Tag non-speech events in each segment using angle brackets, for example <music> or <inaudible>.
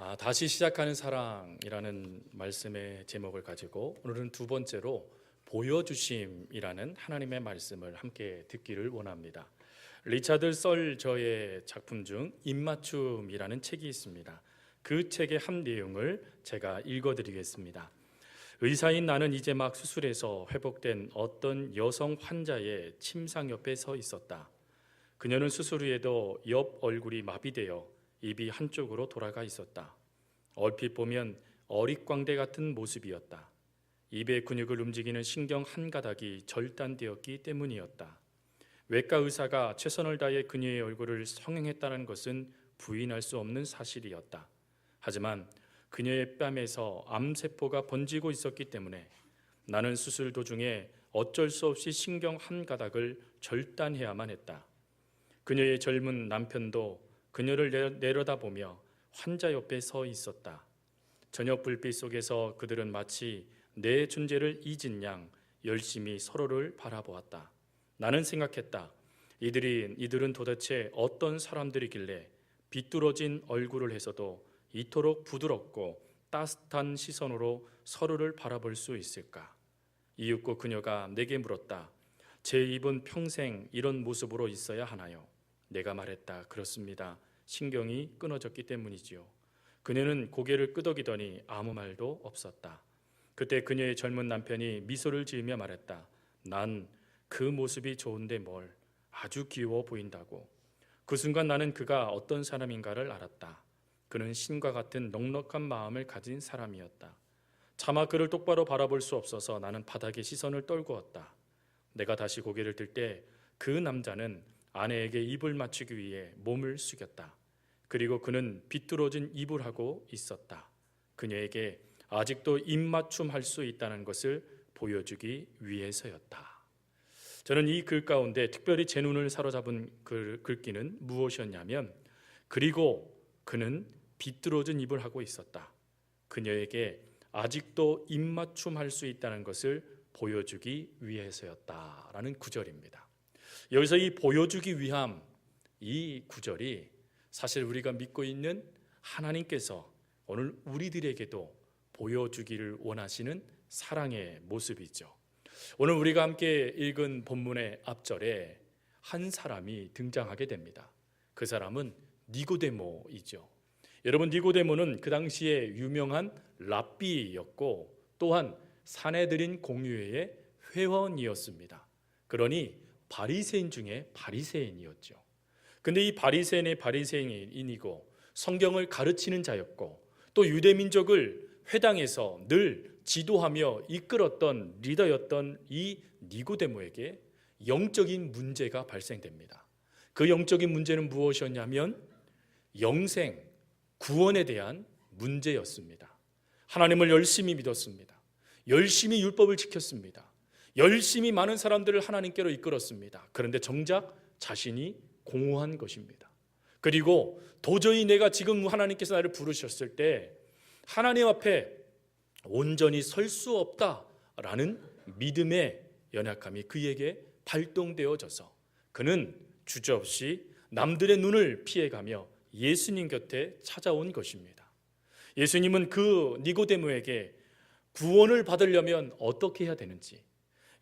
아, 다시 시작하는 사랑이라는 말씀의 제목을 가지고 오늘은 두 번째로 보여주심이라는 하나님의 말씀을 함께 듣기를 원합니다. 리차드 썰저의 작품 중 입맞춤이라는 책이 있습니다. 그 책의 한 내용을 제가 읽어드리겠습니다. 의사인 나는 이제 막 수술해서 회복된 어떤 여성 환자의 침상 옆에 서 있었다. 그녀는 수술 후에도 옆 얼굴이 마비되어 입이 한쪽으로 돌아가 있었다. 얼핏 보면 어릿광대 같은 모습이었다. 입의 근육을 움직이는 신경 한 가닥이 절단되었기 때문이었다. 외과 의사가 최선을 다해 그녀의 얼굴을 성형했다는 것은 부인할 수 없는 사실이었다. 하지만 그녀의 뺨에서 암세포가 번지고 있었기 때문에 나는 수술 도중에 어쩔 수 없이 신경 한 가닥을 절단해야만 했다. 그녀의 젊은 남편도 그녀를 내- 내려다보며 환자 옆에 서 있었다. 저녁 불빛 속에서 그들은 마치 내 존재를 잊은 양 열심히 서로를 바라보았다. 나는 생각했다. 이들이 이들은 도대체 어떤 사람들이길래 비뚤어진 얼굴을 해서도 이토록 부드럽고 따뜻한 시선으로 서로를 바라볼 수 있을까? 이윽고 그녀가 내게 물었다. 제 입은 평생 이런 모습으로 있어야 하나요? 내가 말했다. 그렇습니다. 신경이 끊어졌기 때문이지요. 그녀는 고개를 끄덕이더니 아무 말도 없었다. 그때 그녀의 젊은 남편이 미소를 지으며 말했다. 난 그 모습이 좋은데 뭘 아주 귀여워 보인다고. 그 순간 나는 그가 어떤 사람인가를 알았다. 그는 신과 같은 넉넉한 마음을 가진 사람이었다. 차마 그를 똑바로 바라볼 수 없어서 나는 바닥에 시선을 떨구었다. 내가 다시 고개를 들 때 그 남자는 아내에게 입을 맞추기 위해 몸을 숙였다. 그리고 그는 비뚤어진 입을 하고 있었다. 그녀에게 아직도 입맞춤 할 수 있다는 것을 보여주기 위해서였다. 저는 이 글 가운데 특별히 제 눈을 사로잡은 글, 글귀는 무엇이었냐면 그리고 그는 비뚤어진 입을 하고 있었다. 그녀에게 아직도 입맞춤 할 수 있다는 것을 보여주기 위해서였다라는 구절입니다. 여기서 이 보여주기 위함 이 구절이 사실 우리가 믿고 있는 하나님께서 오늘 우리들에게도 보여주기를 원하시는 사랑의 모습이죠. 오늘 우리가 함께 읽은 본문의 앞절에 한 사람이 등장하게 됩니다. 그 사람은 니고데모이죠. 여러분 니고데모는 그 당시에 유명한 랍비였고 또한 사내들인 공유회의 회원이었습니다. 그러니 바리새인 중에 바리새인이었죠. 근데 이 바리새인의 바리새인이고 성경을 가르치는 자였고 또 유대 민족을 회당에서 늘 지도하며 이끌었던 리더였던 이 니고데모에게 영적인 문제가 발생됩니다. 그 영적인 문제는 무엇이었냐면 영생, 구원에 대한 문제였습니다. 하나님을 열심히 믿었습니다. 열심히 율법을 지켰습니다. 열심히 많은 사람들을 하나님께로 이끌었습니다. 그런데 정작 자신이 공허한 것입니다. 그리고 도저히 내가 지금 하나님께서 나를 부르셨을 때 하나님 앞에 온전히 설 수 없다라는 믿음의 연약함이 그에게 발동되어져서 그는 주저없이 남들의 눈을 피해가며 예수님 곁에 찾아온 것입니다. 예수님은 그 니고데모에게 구원을 받으려면 어떻게 해야 되는지,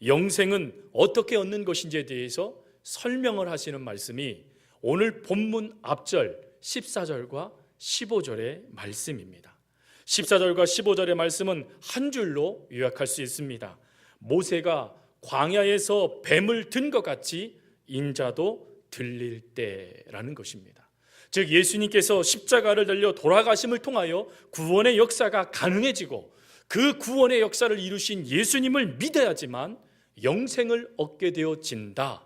영생은 어떻게 얻는 것인지에 대해서 설명을 하시는 말씀이 오늘 본문 앞절 14절과 15절의 말씀입니다. 14절과 15절의 말씀은 한 줄로 요약할 수 있습니다. 모세가 광야에서 뱀을 든 것 같이 인자도 들릴 때라는 것입니다. 즉 예수님께서 십자가를 달려 돌아가심을 통하여 구원의 역사가 가능해지고 그 구원의 역사를 이루신 예수님을 믿어야지만 영생을 얻게 되어진다.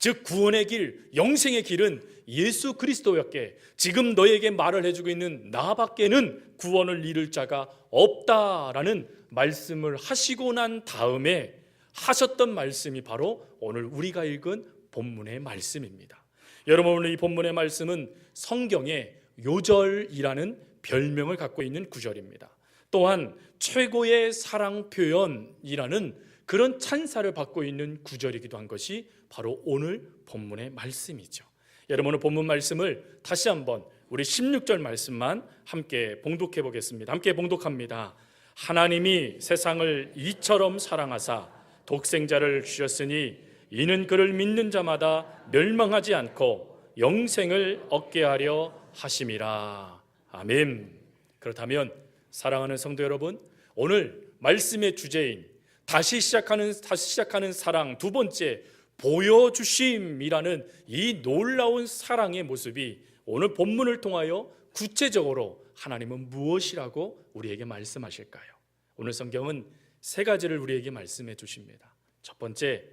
즉 구원의 길, 영생의 길은 예수 그리스도였게 지금 너에게 말을 해주고 있는 나밖에는 구원을 이룰 자가 없다라는 말씀을 하시고 난 다음에 하셨던 말씀이 바로 오늘 우리가 읽은 본문의 말씀입니다. 여러분 오늘 이 본문의 말씀은 성경의 요절이라는 별명을 갖고 있는 구절입니다. 또한 최고의 사랑 표현이라는 그런 찬사를 받고 있는 구절이기도 한 것이 바로 오늘 본문의 말씀이죠. 여러분 오늘 본문 말씀을 다시 한번 우리 16절 말씀만 함께 봉독해 보겠습니다. 함께 봉독합니다. 하나님이 세상을 이처럼 사랑하사 독생자를 주셨으니 이는 그를 믿는 자마다 멸망하지 않고 영생을 얻게 하려 하심이라. 아멘. 그렇다면 사랑하는 성도 여러분, 오늘 말씀의 주제인 다시 시작하는 다시 시작하는 사랑 두 번째 보여주심이라는 이 놀라운 사랑의 모습이 오늘 본문을 통하여 구체적으로 하나님은 무엇이라고 우리에게 말씀하실까요? 오늘 성경은 세 가지를 우리에게 말씀해 주십니다. 첫 번째,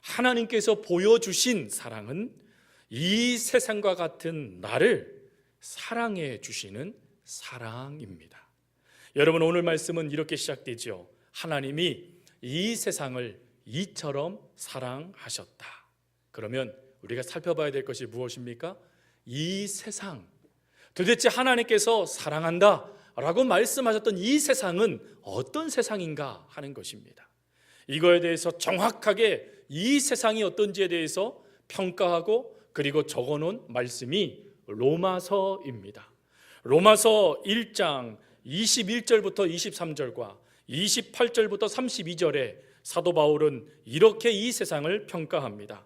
하나님께서 보여주신 사랑은 이 세상과 같은 나를 사랑해 주시는 사랑입니다. 여러분 오늘 말씀은 이렇게 시작되죠. 하나님이 이 세상을 이처럼 사랑하셨다. 그러면 우리가 살펴봐야 될 것이 무엇입니까? 이 세상. 도대체 하나님께서 사랑한다 라고 말씀하셨던 이 세상은 어떤 세상인가 하는 것입니다. 이거에 대해서 정확하게 이 세상이 어떤지에 대해서 평가하고 그리고 적어 놓은 말씀이 로마서입니다. 로마서 1장 21절부터 23절과 28절부터 32절에 사도 바울은 이렇게 이 세상을 평가합니다.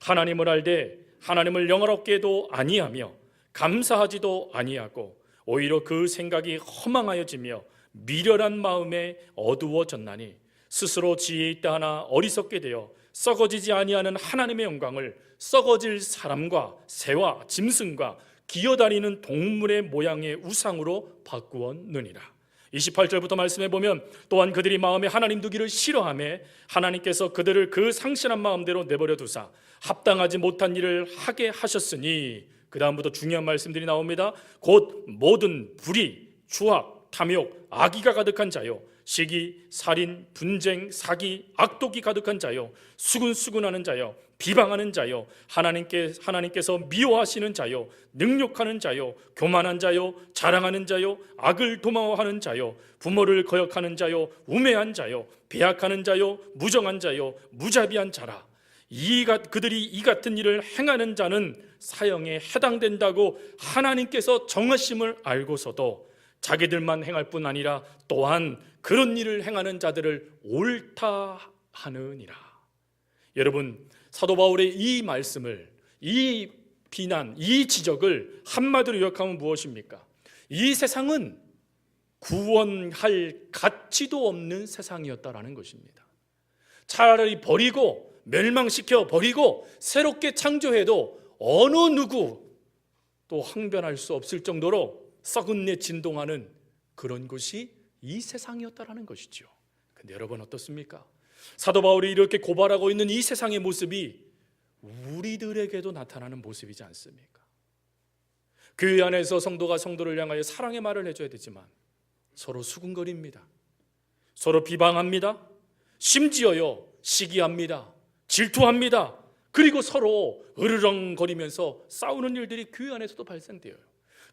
하나님을 알되 하나님을 영화롭게도 아니하며 감사하지도 아니하고 오히려 그 생각이 허망하여지며 미련한 마음에 어두워졌나니 스스로 지혜 있다 하나 어리석게 되어 썩어지지 아니하는 하나님의 영광을 썩어질 사람과 새와 짐승과 기어다니는 동물의 모양의 우상으로 바꾸었느니라. 28절부터 말씀해 보면 또한 그들이 마음에 하나님 두기를 싫어하며 하나님께서 그들을 그 상실한 마음대로 내버려 두사 합당하지 못한 일을 하게 하셨으니 그 다음부터 중요한 말씀들이 나옵니다. 곧 모든 불의, 추악, 탐욕, 악의가 가득한 자요 시기, 살인, 분쟁, 사기, 악독이 가득한 자요 수군수군하는 자요 비방하는 자요 하나님께 하나님께서 미워하시는 자요 능욕하는 자요 교만한 자요 자랑하는 자요 악을 도마하는 자요 부모를 거역하는 자요 우매한 자요 배약하는 자요 무정한 자요 무자비한 자라. 이 가- 그들이 이 같은 일을 행하는 자는 사형에 해당된다고 하나님께서 정하심을 알고서도 자기들만 행할 뿐 아니라 또한 그런 일을 행하는 자들을 옳다 하느니라. 여러분 사도 바울의 이 말씀을 이 비난, 이 지적을 한마디로 요약하면 무엇입니까? 이 세상은 구원할 가치도 없는 세상이었다라는 것입니다. 차라리 버리고 멸망시켜 버리고 새롭게 창조해도 어느 누구 또 항변할 수 없을 정도로 썩은 내 진동하는 그런 것이 이 세상이었다라는 것이죠. 근데 여러분 어떻습니까? 사도 바울이 이렇게 고발하고 있는 이 세상의 모습이 우리들에게도 나타나는 모습이지 않습니까? 교회 안에서 성도가 성도를 향하여 사랑의 말을 해줘야 되지만 서로 수군거립니다. 서로 비방합니다. 심지어요 시기합니다. 질투합니다. 그리고 서로 으르렁거리면서 싸우는 일들이 교회 안에서도 발생돼요.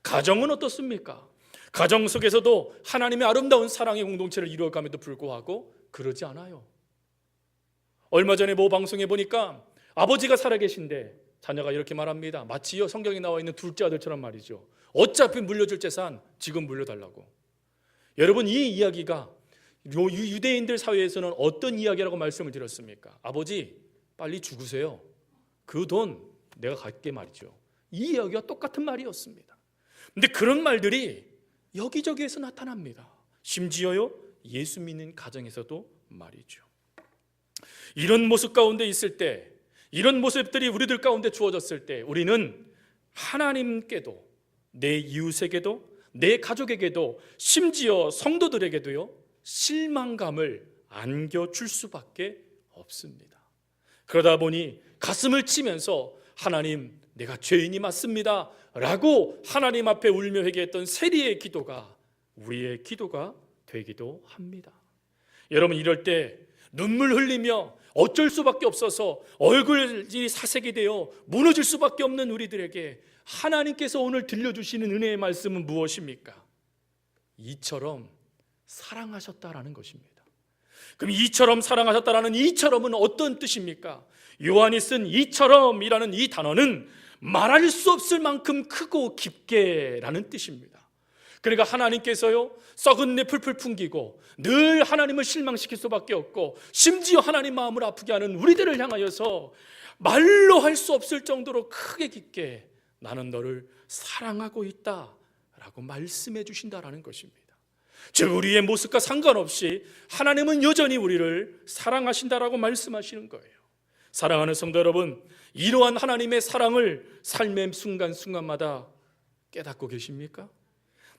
가정은 어떻습니까? 가정 속에서도 하나님의 아름다운 사랑의 공동체를 이루어감에도 불구하고 그러지 않아요. 얼마 전에 모 방송에 보니까 아버지가 살아계신데 자녀가 이렇게 말합니다. 마치요 성경에 나와 있는 둘째 아들처럼 말이죠. 어차피 물려줄 재산 지금 물려달라고. 여러분 이 이야기가 유대인들 사회에서는 어떤 이야기라고 말씀을 드렸습니까? 아버지 빨리 죽으세요. 그 돈 내가 갖게 말이죠. 이 이야기가 똑같은 말이었습니다. 근데 그런 말들이 여기저기에서 나타납니다. 심지어요 예수 믿는 가정에서도 말이죠. 이런 모습 가운데 있을 때, 이런 모습들이 우리들 가운데 주어졌을 때, 우리는 하나님께도 내 이웃에게도 내 가족에게도 심지어 성도들에게도요 실망감을 안겨줄 수밖에 없습니다. 그러다 보니 가슴을 치면서 하나님 내가 죄인이 맞습니다. 라고 하나님 앞에 울며 회개했던 세리의 기도가 우리의 기도가 되기도 합니다. 여러분 이럴 때 눈물 흘리며 어쩔 수밖에 없어서 얼굴이 사색이 되어 무너질 수밖에 없는 우리들에게 하나님께서 오늘 들려주시는 은혜의 말씀은 무엇입니까? 이처럼 사랑하셨다라는 것입니다. 그럼 이처럼 사랑하셨다라는 이처럼은 어떤 뜻입니까? 요한이 쓴 이처럼이라는 이 단어는 말할 수 없을 만큼 크고 깊게라는 뜻입니다. 그러니까 하나님께서요 썩은 내 풀풀 풍기고 늘 하나님을 실망시킬 수밖에 없고 심지어 하나님 마음을 아프게 하는 우리들을 향하여서 말로 할 수 없을 정도로 크게 깊게 나는 너를 사랑하고 있다 라고 말씀해 주신다라는 것입니다. 즉 우리의 모습과 상관없이 하나님은 여전히 우리를 사랑하신다라고 말씀하시는 거예요. 사랑하는 성도 여러분, 이러한 하나님의 사랑을 삶의 순간순간마다 깨닫고 계십니까?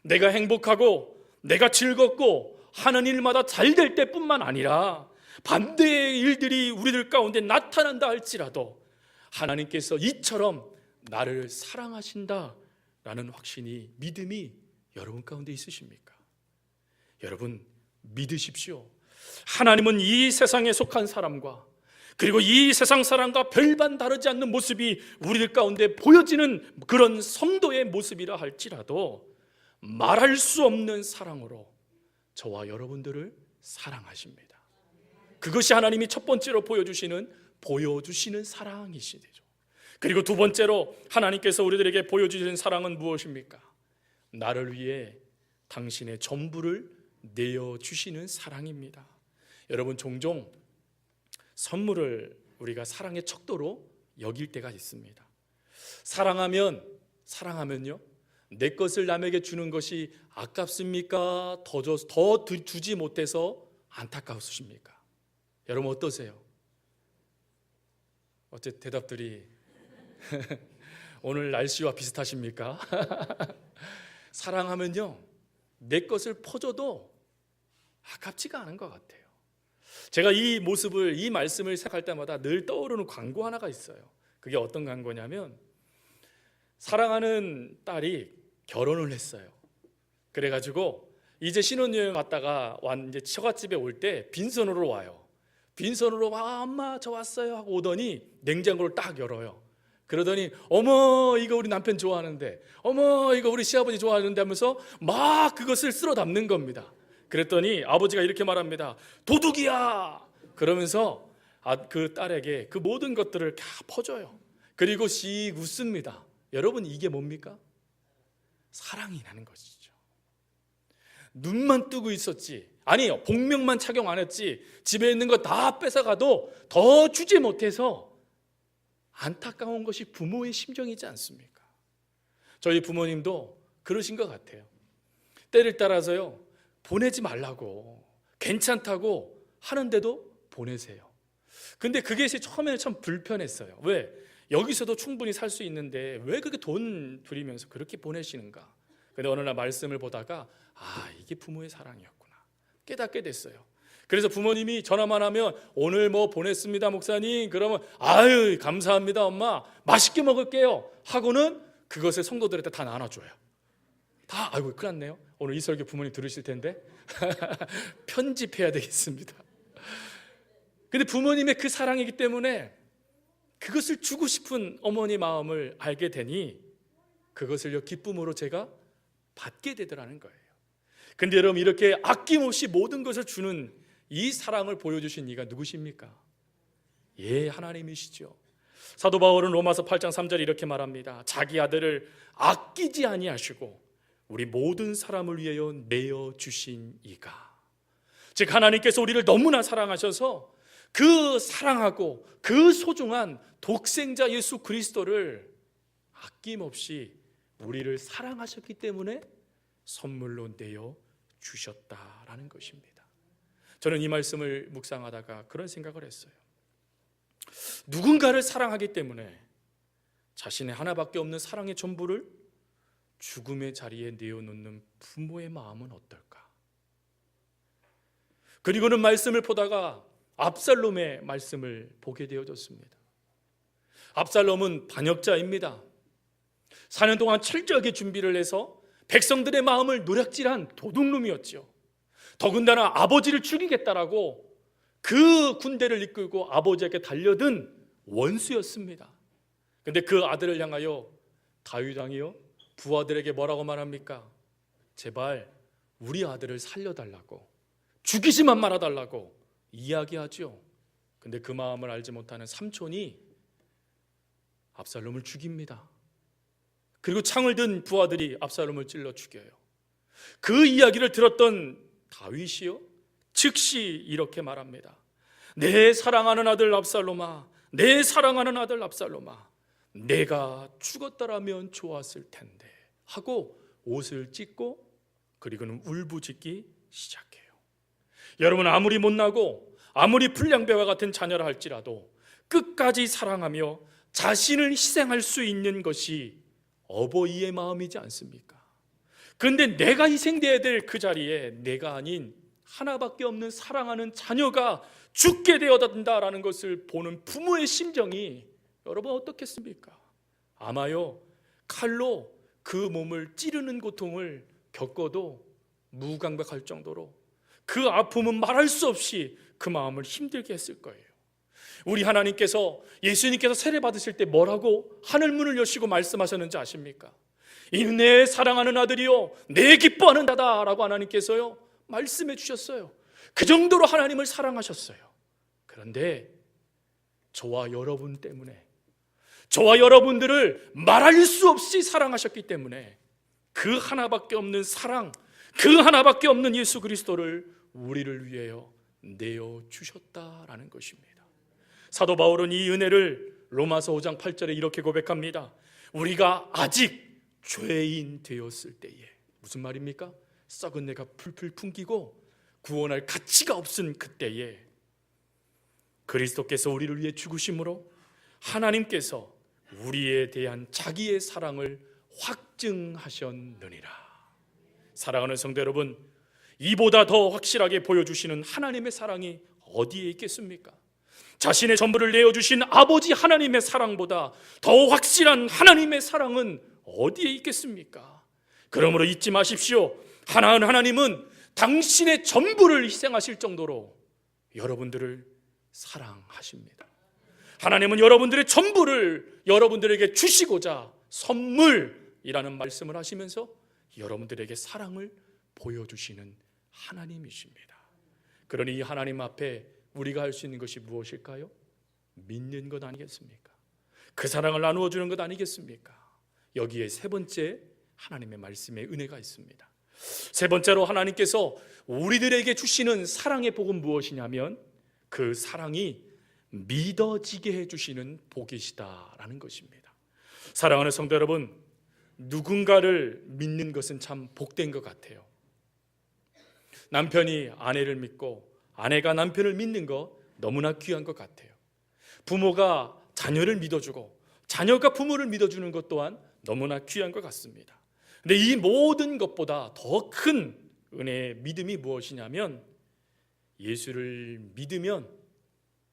내가 행복하고 내가 즐겁고 하는 일마다 잘 될 때뿐만 아니라 반대의 일들이 우리들 가운데 나타난다 할지라도 하나님께서 이처럼 나를 사랑하신다라는 확신이 믿음이 여러분 가운데 있으십니까? 여러분 믿으십시오. 하나님은 이 세상에 속한 사람과 그리고 이 세상 사람과 별반 다르지 않는 모습이 우리들 가운데 보여지는 그런 성도의 모습이라 할지라도 말할 수 없는 사랑으로 저와 여러분들을 사랑하십니다. 그것이 하나님이 첫 번째로 보여주시는 보여주시는 사랑이시죠. 그리고 두 번째로 하나님께서 우리들에게 보여주시는 사랑은 무엇입니까? 나를 위해 당신의 전부를 내어 주시는 사랑입니다. 여러분 종종 선물을 우리가 사랑의 척도로 여길 때가 있습니다. 사랑하면 사랑하면요. 내 것을 남에게 주는 것이 아깝습니까? 더, 줘, 더 두- 주지 못해서 안타까우십니까? 여러분 어떠세요? 어째 대답들이 <laughs> 오늘 날씨와 비슷하십니까? <laughs> 사랑하면요. 내 것을 퍼줘도 아깝지가 않은 것 같아요. 제가 이 모습을 이 말씀을 생각할 때마다 늘 떠오르는 광고 하나가 있어요. 그게 어떤 광고냐면 사랑하는 딸이 결혼을 했어요. 그래가지고 이제 신혼여행 갔다가 완 이제 처갓집에 올 때 빈손으로 와요. 빈손으로 와 엄마 저 왔어요 하고 오더니 냉장고를 딱 열어요. 그러더니 어머 이거 우리 남편 좋아하는데 어머 이거 우리 시아버지 좋아하는데 하면서 막 그것을 쓸어 담는 겁니다. 그랬더니 아버지가 이렇게 말합니다. 도둑이야. 그러면서 아, 그 딸에게 그 모든 것들을 다 퍼줘요. 그리고 씩 웃습니다. 여러분 이게 뭡니까? 사랑이 나는 것이죠. 눈만 뜨고 있었지. 아니요. 복명만 착용 안 했지. 집에 있는 거 다 뺏어가도 더 주지 못해서 안타까운 것이 부모의 심정이지 않습니까? 저희 부모님도 그러신 것 같아요. 때를 따라서요. 보내지 말라고 괜찮다고 하는데도 보내세요. 근데 그게 처음에는 참 불편했어요. 왜? 여기서도 충분히 살 수 있는데 왜 그렇게 돈 들이면서 그렇게 보내시는가? 근데 어느 날 말씀을 보다가 아 이게 부모의 사랑이었구나 깨닫게 됐어요. 그래서 부모님이 전화만 하면 오늘 뭐 보냈습니다 목사님 그러면 아유 감사합니다 엄마 맛있게 먹을게요 하고는 그것을 성도들한테 다 나눠줘요. 다 아이고 큰일 났네요. 오늘 이 설교 부모님 들으실 텐데 <laughs> 편집해야 되겠습니다. 근데 부모님의 그 사랑이기 때문에 그것을 주고 싶은 어머니 마음을 알게 되니 그것을요 기쁨으로 제가 받게 되더라는 거예요. 근데 여러분 이렇게 아낌없이 모든 것을 주는 이 사랑을 보여주신 이가 누구십니까? 예, 하나님이시죠. 사도 바울은 로마서 8장 3절에 이렇게 말합니다. 자기 아들을 아끼지 아니하시고 우리 모든 사람을 위하여 내어 주신 이가 즉 하나님께서 우리를 너무나 사랑하셔서 그 사랑하고 그 소중한 독생자 예수 그리스도를 아낌없이 우리를 사랑하셨기 때문에 선물로 내어 주셨다라는 것입니다. 저는 이 말씀을 묵상하다가 그런 생각을 했어요. 누군가를 사랑하기 때문에 자신의 하나밖에 없는 사랑의 전부를 죽음의 자리에 내어놓는 부모의 마음은 어떨까? 그리고는 말씀을 보다가 압살롬의 말씀을 보게 되어졌습니다. 압살롬은 반역자입니다. 4년 동안 철저하게 준비를 해서 백성들의 마음을 노략질한 도둑놈이었죠. 더군다나 아버지를 죽이겠다라고 그 군대를 이끌고 아버지에게 달려든 원수였습니다. 근데 그 아들을 향하여 다윗 왕이요 부하들에게 뭐라고 말합니까? 제발 우리 아들을 살려달라고 죽이지만 말아달라고 이야기하죠. 근데 그 마음을 알지 못하는 삼촌이 압살롬을 죽입니다. 그리고 창을 든 부하들이 압살롬을 찔러 죽여요. 그 이야기를 들었던 다윗이요 즉시 이렇게 말합니다. 내 사랑하는 아들 압살롬아, 내 사랑하는 아들 압살롬아, 내가 죽었더라면 좋았을 텐데 하고 옷을 찢고 그리고는 울부짖기 시작해요. 여러분 아무리 못나고 아무리 불량배와 같은 자녀라 할지라도 끝까지 사랑하며 자신을 희생할 수 있는 것이 어버이의 마음이지 않습니까? 근데 내가 희생돼야 될 그 자리에 내가 아닌 하나밖에 없는 사랑하는 자녀가 죽게 되어진다라는 것을 보는 부모의 심정이 여러분 어떻겠습니까? 아마요 칼로 그 몸을 찌르는 고통을 겪어도 무감각할 정도로 그 아픔은 말할 수 없이 그 마음을 힘들게 했을 거예요. 우리 하나님께서 예수님께서 세례 받으실 때 뭐라고 하늘 문을 여시고 말씀하셨는지 아십니까? 이는 내 사랑하는 아들이요 내 기뻐하는 자다라고 하나님께서요 말씀해 주셨어요. 그 정도로 하나님을 사랑하셨어요. 그런데 저와 여러분 때문에 저와 여러분들을 말할 수 없이 사랑하셨기 때문에 그 하나밖에 없는 사랑, 그 하나밖에 없는 예수 그리스도를 우리를 위하여 내어 주셨다라는 것입니다. 사도 바울은 이 은혜를 로마서 5장 8절에 이렇게 고백합니다. 우리가 아직 죄인 되었을 때에 무슨 말입니까? 썩은 내가 풀풀 풍기고 구원할 가치가 없은 그때에 그리스도께서 우리를 위해 죽으심으로 하나님께서 우리에 대한 자기의 사랑을 확증하셨느니라. 사랑하는 성도 여러분, 이보다 더 확실하게 보여주시는 하나님의 사랑이 어디에 있겠습니까? 자신의 전부를 내어주신 아버지 하나님의 사랑보다 더 확실한 하나님의 사랑은 어디에 있겠습니까? 그러므로 잊지 마십시오. 하나는 하나님은 당신의 전부를 희생하실 정도로 여러분들을 사랑하십니다. 하나님은 여러분들의 전부를 여러분들에게 주시고자 선물이라는 말씀을 하시면서 여러분들에게 사랑을 보여주시는 하나님이십니다. 그러니 이 하나님 앞에 우리가 할 수 있는 것이 무엇일까요? 믿는 것 아니겠습니까? 그 사랑을 나누어 주는 것 아니겠습니까? 여기에 세 번째 하나님의 말씀의 은혜가 있습니다. 세 번째로 하나님께서 우리들에게 주시는 사랑의 복은 무엇이냐면 그 사랑이 믿어지게 해주시는 복이시다라는 것입니다. 사랑하는 성도 여러분, 누군가를 믿는 것은 참 복된 것 같아요. 남편이 아내를 믿고 아내가 남편을 믿는 거 너무나 귀한 것 같아요. 부모가 자녀를 믿어주고 자녀가 부모를 믿어주는 것 또한 너무나 귀한 것 같습니다. 근데 이 모든 것보다 더 큰 은혜의 믿음이 무엇이냐면 예수를 믿으면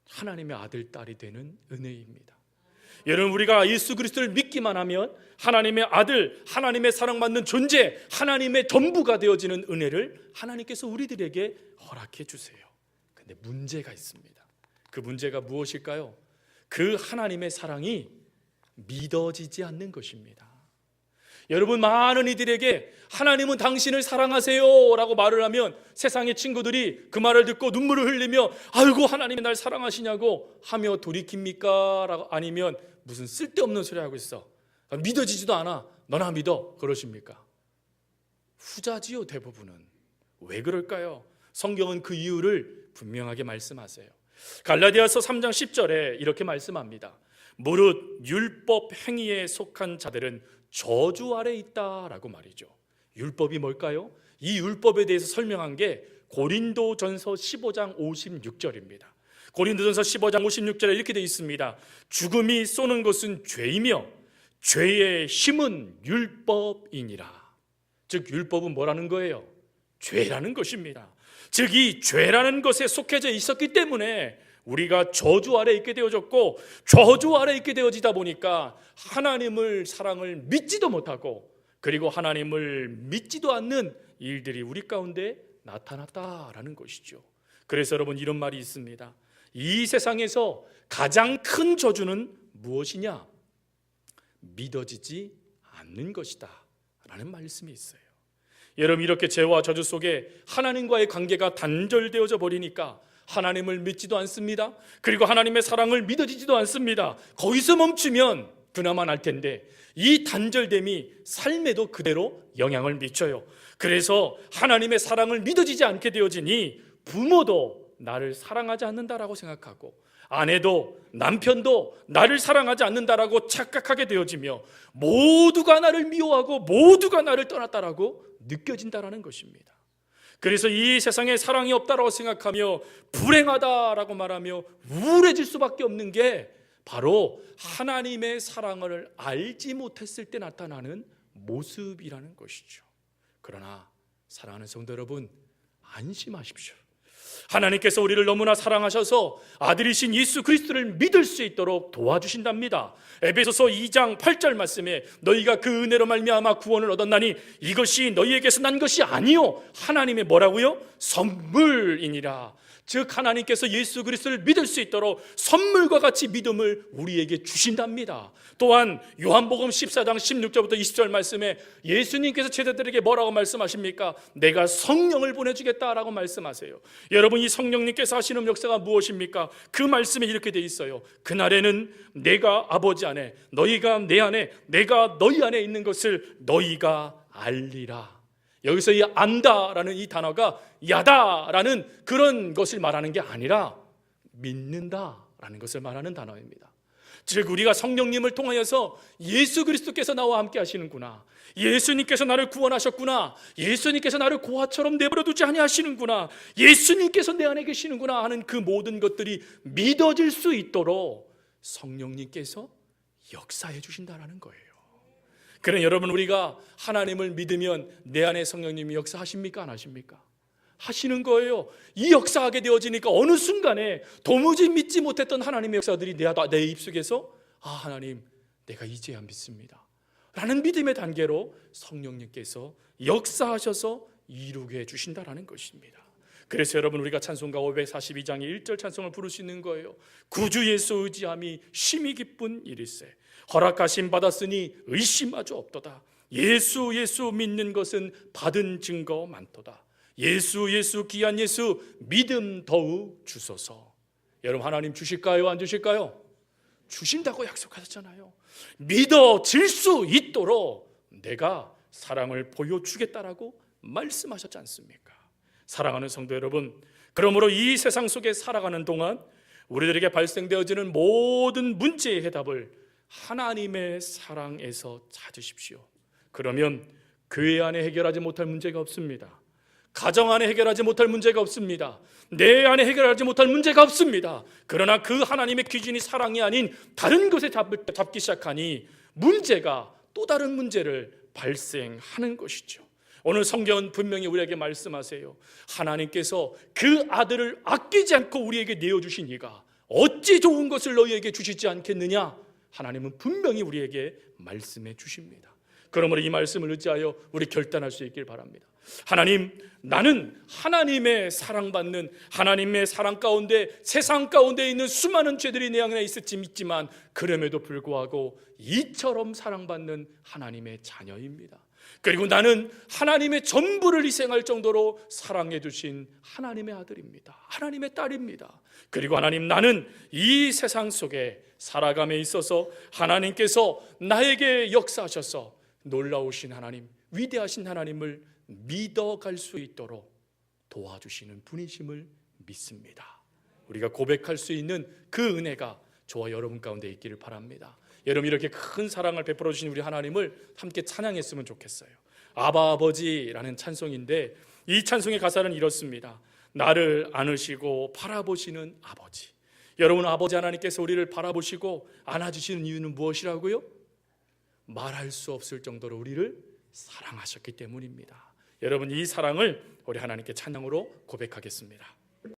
하나님의 아들, 딸이 되는 은혜입니다. 여러분 우리가 예수 그리스도를 믿기만 하면 하나님의 아들, 하나님의 사랑받는 존재, 하나님의 전부가 되어지는 은혜를 하나님께서 우리들에게 허락해 주세요. 근데 문제가 있습니다. 그 문제가 무엇일까요? 그 하나님의 사랑이 믿어지지 않는 것입니다. 여러분 많은 이들에게 하나님은 당신을 사랑하세요라고 말을 하면 세상의 친구들이 그 말을 듣고 눈물을 흘리며 아이고 하나님이 날 사랑하시냐고 하며 돌이킵니까? 라고 아니면 무슨 쓸데없는 소리 하고 있어. 믿어지지도 않아. 너나 믿어. 그러십니까? 후자지요 대부분은. 왜 그럴까요? 성경은 그 이유를 분명하게 말씀하세요. 갈라디아서 3장 10절에 이렇게 말씀합니다. 무릇 율법 행위에 속한 자들은 저주 아래 있다라고 말이죠. 율법이 뭘까요? 이 율법에 대해서 설명한 게 고린도전서 15장 56절입니다. 고린도전서 15장 56절에 이렇게 되어 있습니다. 죽음이 쏘는 것은 죄이며 죄의 힘은 율법이니라. 즉 율법은 뭐라는 거예요? 죄라는 것입니다. 즉 이 죄라는 것에 속해져 있었기 때문에 우리가 저주 아래 있게 되어졌고 저주 아래 있게 되어지다 보니까 하나님을 사랑을 믿지도 못하고 그리고 하나님을 믿지도 않는 일들이 우리 가운데 나타났다라는 것이죠. 그래서 여러분 이런 말이 있습니다. 이 세상에서 가장 큰 저주는 무엇이냐? 믿어지지 않는 것이다. 라는 말씀이 있어요. 여러분 이렇게 죄와 저주 속에 하나님과의 관계가 단절되어져 버리니까 하나님을 믿지도 않습니다. 그리고 하나님의 사랑을 믿어지지도 않습니다. 거기서 멈추면 그나마 날 텐데 이 단절됨이 삶에도 그대로 영향을 미쳐요. 그래서 하나님의 사랑을 믿어지지 않게 되어지니 부모도 나를 사랑하지 않는다라고 생각하고 아내도 남편도 나를 사랑하지 않는다라고 착각하게 되어지며 모두가 나를 미워하고 모두가 나를 떠났다라고 느껴진다라는 것입니다. 그래서 이 세상에 사랑이 없다라고 생각하며 불행하다라고 말하며 우울해질 수밖에 없는 게 바로 하나님의 사랑을 알지 못했을 때 나타나는 모습이라는 것이죠. 그러나 사랑하는 성도 여러분 안심하십시오. 하나님께서 우리를 너무나 사랑하셔서 아들이신 예수 그리스도를 믿을 수 있도록 도와주신답니다. 에베소서 2장 8절 말씀에 너희가 그 은혜로 말미암아 구원을 얻었나니 이것이 너희에게서 난 것이 아니요 하나님의 뭐라고요? 선물이니라. 즉 하나님께서 예수 그리스도를 믿을 수 있도록 선물과 같이 믿음을 우리에게 주신답니다. 또한 요한복음 14장 16절부터 20절 말씀에 예수님께서 제자들에게 뭐라고 말씀하십니까? 내가 성령을 보내주겠다라고 말씀하세요. 여러분 이 성령님께서 하시는 역사가 무엇입니까? 그 말씀에 이렇게 돼 있어요. 그날에는 내가 아버지 안에 너희가 내 안에 내가 너희 안에 있는 것을 너희가 알리라. 여기서 이 안다라는 이 단어가 야다라는 그런 것을 말하는 게 아니라 믿는다라는 것을 말하는 단어입니다. 즉 우리가 성령님을 통하여서 예수 그리스도께서 나와 함께 하시는구나. 예수님께서 나를 구원하셨구나. 예수님께서 나를 고아처럼 내버려 두지 아니하시는구나. 예수님께서 내 안에 계시는구나 하는 그 모든 것들이 믿어질 수 있도록 성령님께서 역사해 주신다라는 거예요. 그런 여러분 우리가 하나님을 믿으면 내 안에 성령님이 역사하십니까 안 하십니까? 하시는 거예요. 이 역사하게 되어지니까 어느 순간에 도무지 믿지 못했던 하나님의 역사들이 내, 내 입속에서 아 하나님 내가 이제야 믿습니다. 라는 믿음의 단계로 성령님께서 역사하셔서 이루게 해 주신다라는 것입니다. 그래서 여러분 우리가 찬송가 542장의 1절 찬송을 부를 수 있는 거예요. 구주 예수 의지함이 심히 기쁜 일일세. 허락하심 받았으니 의심마저 없도다. 예수 예수 믿는 것은 받은 증거 많도다. 예수 예수 귀한 예수 믿음 더욱 주소서. 여러분 하나님 주실까요 안 주실까요? 주신다고 약속하셨잖아요. 믿어질 수 있도록 내가 사랑을 보여주겠다라고 말씀하셨지 않습니까? 사랑하는 성도 여러분, 그러므로 이 세상 속에 살아가는 동안 우리들에게 발생되어지는 모든 문제의 해답을 하나님의 사랑에서 찾으십시오. 그러면 교회 안에 해결하지 못할 문제가 없습니다. 가정 안에 해결하지 못할 문제가 없습니다. 내 안에 해결하지 못할 문제가 없습니다. 그러나 그 하나님의 기준이 사랑이 아닌 다른 것에 잡기 시작하니 문제가 또 다른 문제를 발생하는 것이죠. 오늘 성경은 분명히 우리에게 말씀하세요. 하나님께서 그 아들을 아끼지 않고 우리에게 내어주신 이가 어찌 좋은 것을 너희에게 주시지 않겠느냐? 하나님은 분명히 우리에게 말씀해 주십니다. 그러므로 이 말씀을 의지하여 우리 결단할 수 있길 바랍니다. 하나님, 나는 하나님의 사랑받는 하나님의 사랑 가운데 세상 가운데 있는 수많은 죄들이 내 안에 있을지 믿지만 그럼에도 불구하고 이처럼 사랑받는 하나님의 자녀입니다. 그리고 나는 하나님의 전부를 희생할 정도로 사랑해 주신 하나님의 아들입니다. 하나님의 딸입니다. 그리고 하나님 나는 이 세상 속에 살아감에 있어서 하나님께서 나에게 역사하셔서 놀라우신 하나님, 위대하신 하나님을 믿어갈 수 있도록 도와주시는 분이심을 믿습니다. 우리가 고백할 수 있는 그 은혜가 저와 여러분 가운데 있기를 바랍니다. 여러분 이렇게 큰 사랑을 베풀어 주신 우리 하나님을 함께 찬양했으면 좋겠어요. 아바 아버지라는 찬송인데 이 찬송의 가사는 이렇습니다. 나를 안으시고 바라보시는 아버지. 여러분 아버지 하나님께서 우리를 바라보시고 안아주시는 이유는 무엇이라고요? 말할 수 없을 정도로 우리를 사랑하셨기 때문입니다. 여러분 이 사랑을 우리 하나님께 찬양으로 고백하겠습니다.